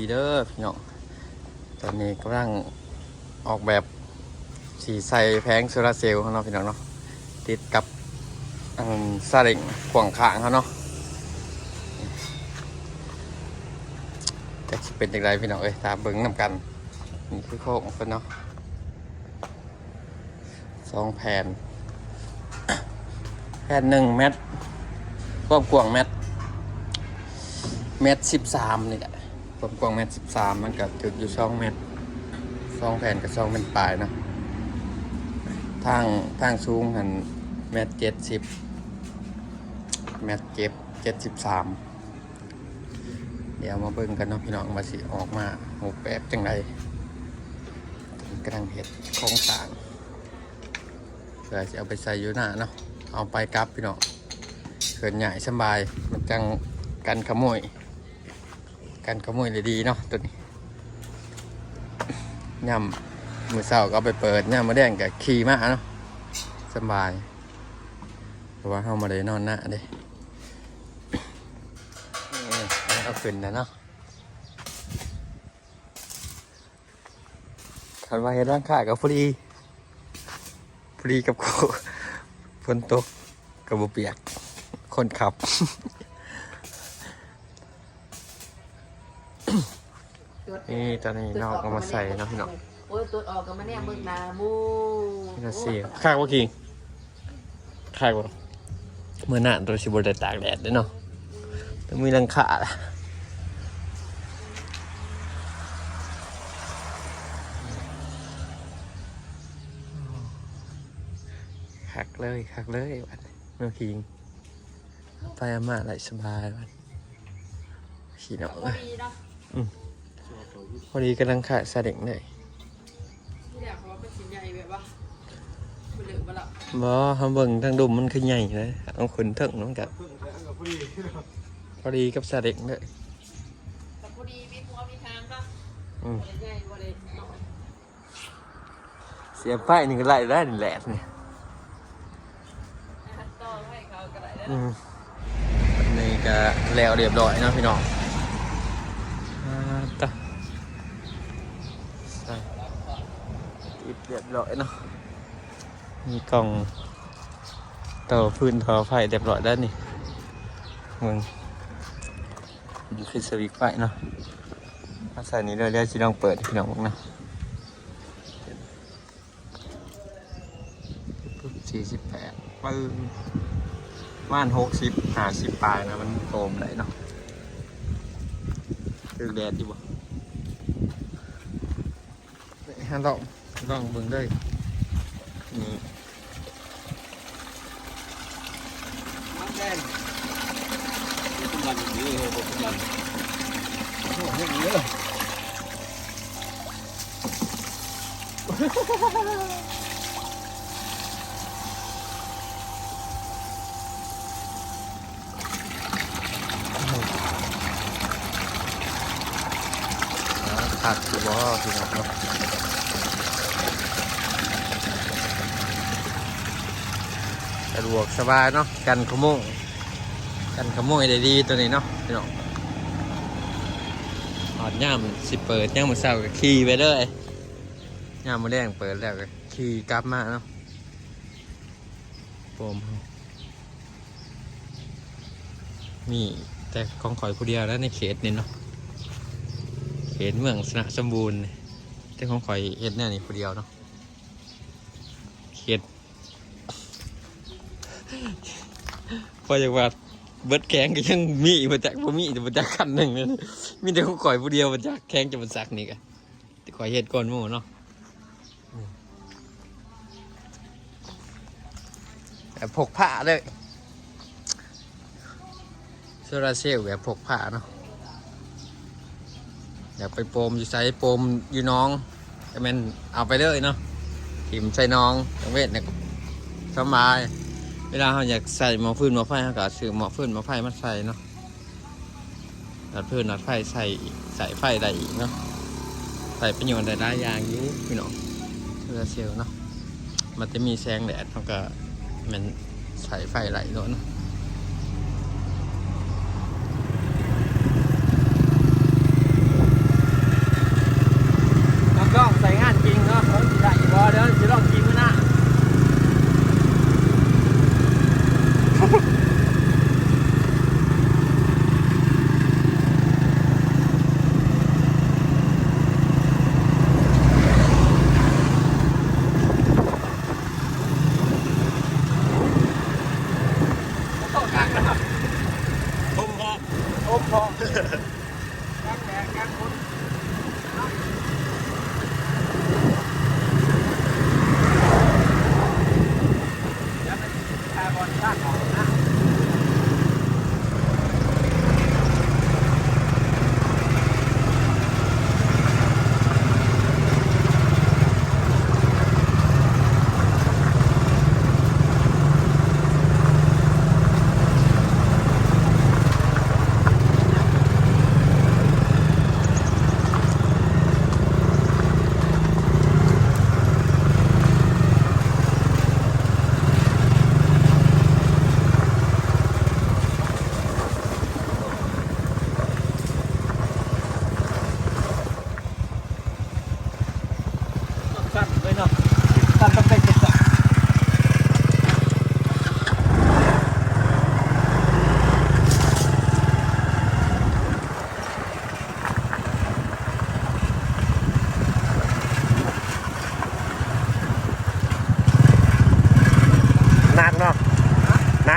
ดีเด้อพี่น้องตอนนี้กำลังออกแบบสีใส่แผงโซลาร์เซลล์ของเราพี่น้องเนาะติดกับอันซาเล็งขวางขางเขาเนาะแต่สิเป็นอย่างไรพี่น้องเอ้ยตามเบิ้งนำกันนี่คือโค้งของเพิ่นเนาะสองแผ่น แผ่นหนึ่งเมตรความกว้างเมตรเมตรสิบสามนี่แหละ ความกว้างเมตรสิบสามมันก็ถึงอยู่สองเมตรสองแผ่นกับสองเป็นปลายนะทางทางสูงหันเมตรเจ็ดสิบเมตรเจ็บเจ็ดสิบสามเดี๋ยวมาเบิ่งกันเนาะพี่น้องมาสิออกมาหกแบบจังไรกำลังเห็ดโครงสร้างเพื่อจะเอาไปใส่อยู่หน้าเนาะเอาไปกลับพี่น้องเขินใหญ่สบายมันจังกันขโมย กันขโมยเลยดีเนาะตัวนี้ย่ำมือเสาก็ไปเปิดย่ำมาแดงกับขี่มาเนาะสบายเพราะว่าเข้ามาเลยนอนหน้าเด้นี่เอาขึ้นนะเนาะคันว่าเห็นร่างกายกับพอดีพอดีกับโคฝนตกกับบุเปียก คนขับ นี่ตอนนี้นอกเอามาใส่เนาะพี่น้องโอ้ยตัวออกกันมาเนี่ยมึงนามูนี่นะสิข้างว่ากิงข้างว่าเมื่อหน้าตัวชิบได้ตากแดดเด้อเนาะต้องมีรังขาล่ะคักเลยคักเลยวันเมื่อคิงไปอามาไหลสบายวันขี่เนาะพอดีเนาะ พอดีกำลังขาดสะเด็กเลยที่แรกเขาว่าเป็นชิ้นใหญ่แบบว่าคุณเหลือมาละบ่ทำเบิ่งทางดุมมันคือใหญ่เลยเอาขนเถิงน้องกับพอดีกับสะเด็กเลยแต่พอดีมีหัวมีทางเนาะอืมบ่ได้ใหญ่บ่ได้น้อยเสียป้ายนี่ก็ไล่ได้นี่แหละนี่นะต่อให้เขาก็ได้แล้วอืมอันนี้ก็แล้วเรียบร้อยเนาะพี่น้องอ่าตะใส่ ติดเรียบร้อยเนาะมีกล่องเต่อพื้นต่อไฟเรียบร้อยแล้วนี่มึงนี่คือสวิตไฟเนาะมาใส่นี้เลยเดี๋ยวจะลองเปิดพี่น้องพวกนะสี่สิบแปดปึ้งว่านหกสิบหาสิบปลายนะมันโตมได้เนาะคือแดดดีบ่ฮัลโหล ลองเบิ่งได้นี่น้ำแดงนี่คุณมันอย่างนี้เลยผมคุณมันโอ้โหอย่างนี้เลยขาดคือบ่พี่น้องเนาะดวกสบายเนาะกันขโมยกันขโมยได้ดีตัวนี้เนาะพี่น้องหอดย่ามสิเปิดย่ามมือเศร้าก็ขี่ไปเลยย่ามมือแดงเปิดแล้วก็ขี่กลับมาเนาะโปมเฮามีแต่ของข่อยผู้เดียวแล้วในเขตนี่เนาะเขตเมืองสนะสมบูรณ์แต่ของข่อยเฮ็ดแน่นี่ผู้เดียวเนาะเขต พอจากว่าเบิดแข้งก็ยังมีมาจากบ่มีแต่มาจากคันหนึ่งเลยมีแต่ขอข่อยผู้เดียวมาจากแข้งจะมาสักนี่กันแต่ข่อยเฮ็ดก่อนหมู่เนาะแบบพกผ้าเลยโซลาเซลล์แบบพกผ้าเนาะอยากไปโปมอยู่ใส่โปมอยู่น้องแต่แมนเอาไปเลยเนาะถิมใส่น้องจังเวทเนี่ยสบาย เวลาเราอยากใส่หมอฟืนหมอไฟเราก็ซื้อหมอฟืนหมอไฟมาใส่เนาะนัดพื้นนัดไฟใส่ใส่ไฟได้อีกเนาะใส่ประโยชน์ได้หลายอย่างอยู่พี่น้องเพื่อเซลเนาะมันจะมีแสงแดดเขาก็มันใส่ไฟไหลเนาะ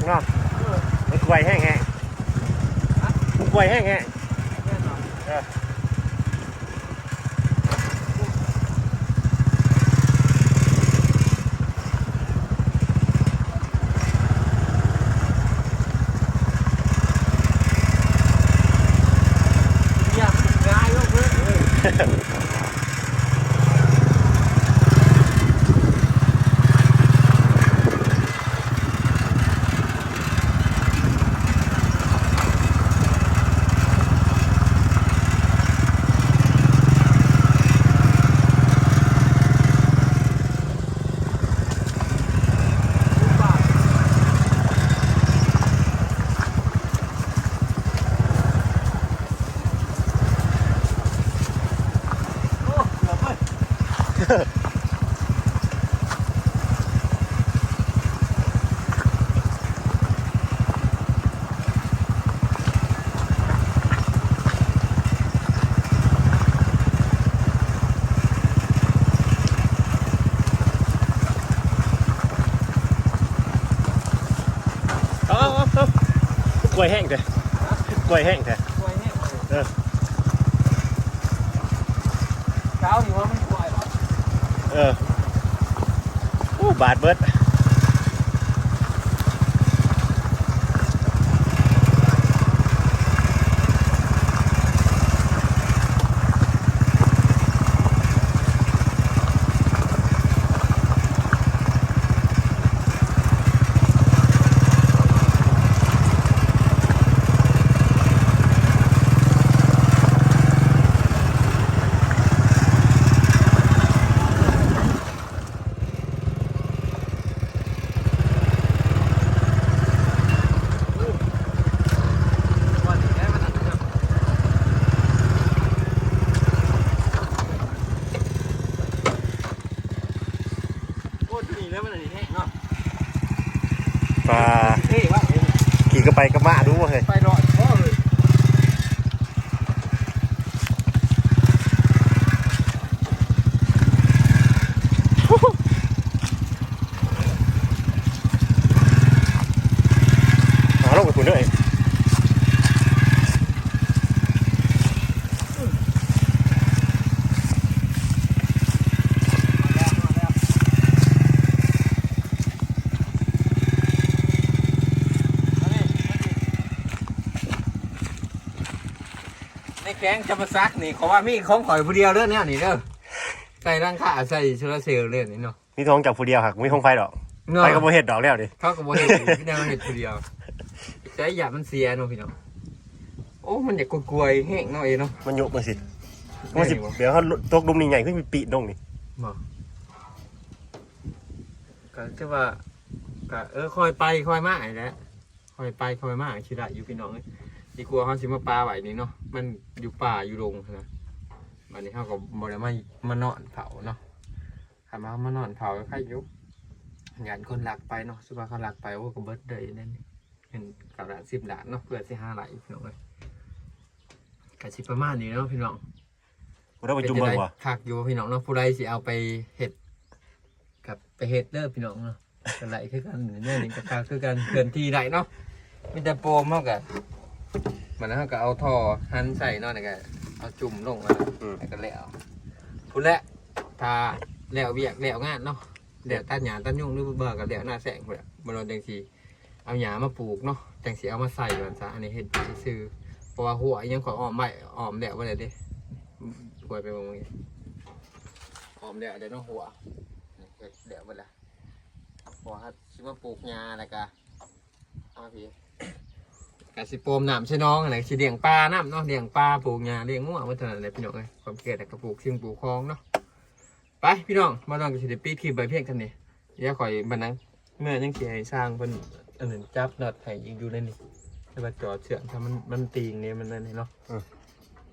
กเนาะมันกล้วยแห้งแห้งมันกล้วยแห้งแห้ง แน่นอน เออ อยากง่ายก็เพื่อนเลย โอ้เกือบเลย เอาเอาเอาเอาก ล้วยแห้งเถอะกล้วยแห้งเถอะกล้วยเนี่ยเออเช้าอยู่ว่ามันกล้วยเหรอเออโอ้บาดเบิด ว่าถึงได้มันหนักเนาะโอ้ที่นี่ แล้วมันอันนี้แห้งเนาะปลาขี่ก็ไปก็มาดูเฮ้ยไปรอดพ่อเลย มาลงกับคุณด้วย มาแล้วมาแล้วมานี่ในแข้ งจะมาซักนี่เขาว่ามีของข่อยผู้เดียวเด้อเนี่ยนี่เด้อใส่ร่างขาใส่โซลาร์เซลล์เล่นนี่เนาะมีทองจากผู้เดียวหักมีทองไฟดอกเนาะไปกับโมเห็ดดอกแล้วดิเขาก็บ่เห็นพี่นางเห็นผู้เดียวใจหยาบมันเสียเนาะพี่น้องโอ้มันอยากกลวยๆแห้งหน่อยเนาะมันโยกมาสิมันสิเดี๋ยวเขาตกดุมนี่ใหญ่ขึ้นมีปีดงนี่บอกก็คือว่าก็เออคอยไปคอยมาไอ้แหล้วคอยไปคอยมาชิได้อยู่พี่น้องเอ้ย ดีกว่าเขาสิมาปลาไหวนี่เนาะมันอยู่ป่าอยู่โรงนะวันนี้เขาก็บ่ได้มามานอนเผาเนาะถ้ามามานอนเผาใครอยุบงานคนหลักไปเนาะสุภาเขาหลักไปโอ้ก็เบิร์ดเดย์นั่นเป็นกับหลานสิบหลานเนาะเพื่อสิห้าหลานพี่น้องเลยกะสิประมาณนี้เนาะพี่น้องกูต้องไปจุ่มเบิ้งวะคักอยู่พี่น้องเนาะผู้ใดสิเอาไปเห็ดกับไปเห็ดเด้อพี่น้องเนาะกันไหลคือกันเนี่ยนี่กับคักคือกันเกินที่ได้เนาะมีแต่โปมเท่ากับ มันเท่ากับเอาท่อหันใส่เนาะนี่ก็เอาจุ่มลงอะอืม แล้วก็แล้วพูดแล้วถ้าแล้วเวียกแล้วงานเนาะแล้วตัดหญ้าตัดยุ่งหรือเบื่อกับแล้วหน้าแสงพุ่นแหละบนเราจังสีเอาหญ้ามาปลูกเนาะจังสีเอามาใส่ก่อนซะอันนี้เห็ดซื้อเพราะว่าหัวยังขออ้อมไม่อ้อมแล้วว่าเลยเด้หัวไปบางทีอ้อมแล้วเดี๋ยวน้องหัวนี่เฮ็ดแล้วไปละเพราะว่าชิมาปลูกหญ้าแล้วก็เอามาพี่ กสิโปมน้ำใช่น้องอะไรสิเลี้ยงปลาน้ำเนาะเลี้ยงปลาปลูกหญ้าเลี้ยงงัวมาเท่านั้นแหละพี่น้องเอ้ยความเกลียดแต่กระปลูกชิงปลูกคลองเนาะไปพี่น้องมาลองกับสิเดปีทีมไปเพียงกันนี่เดี๋ยวข่อยบันนั้นเมื่อยังเสียให้สร้างเพิ่นอันนั้นจับน็อตให้ยิงอยู่ในนี่แต่ว่าจอดเชือกถ้ามันมันตีงเนี่ยมันนั่นนี่เนาะ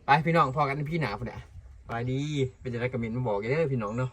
ไปพี่น้องพอกันพี่หนาพุ่นอะไปดีเป็นจะได้กระมินมาบอกกันเด้อพี่น้องเนาะ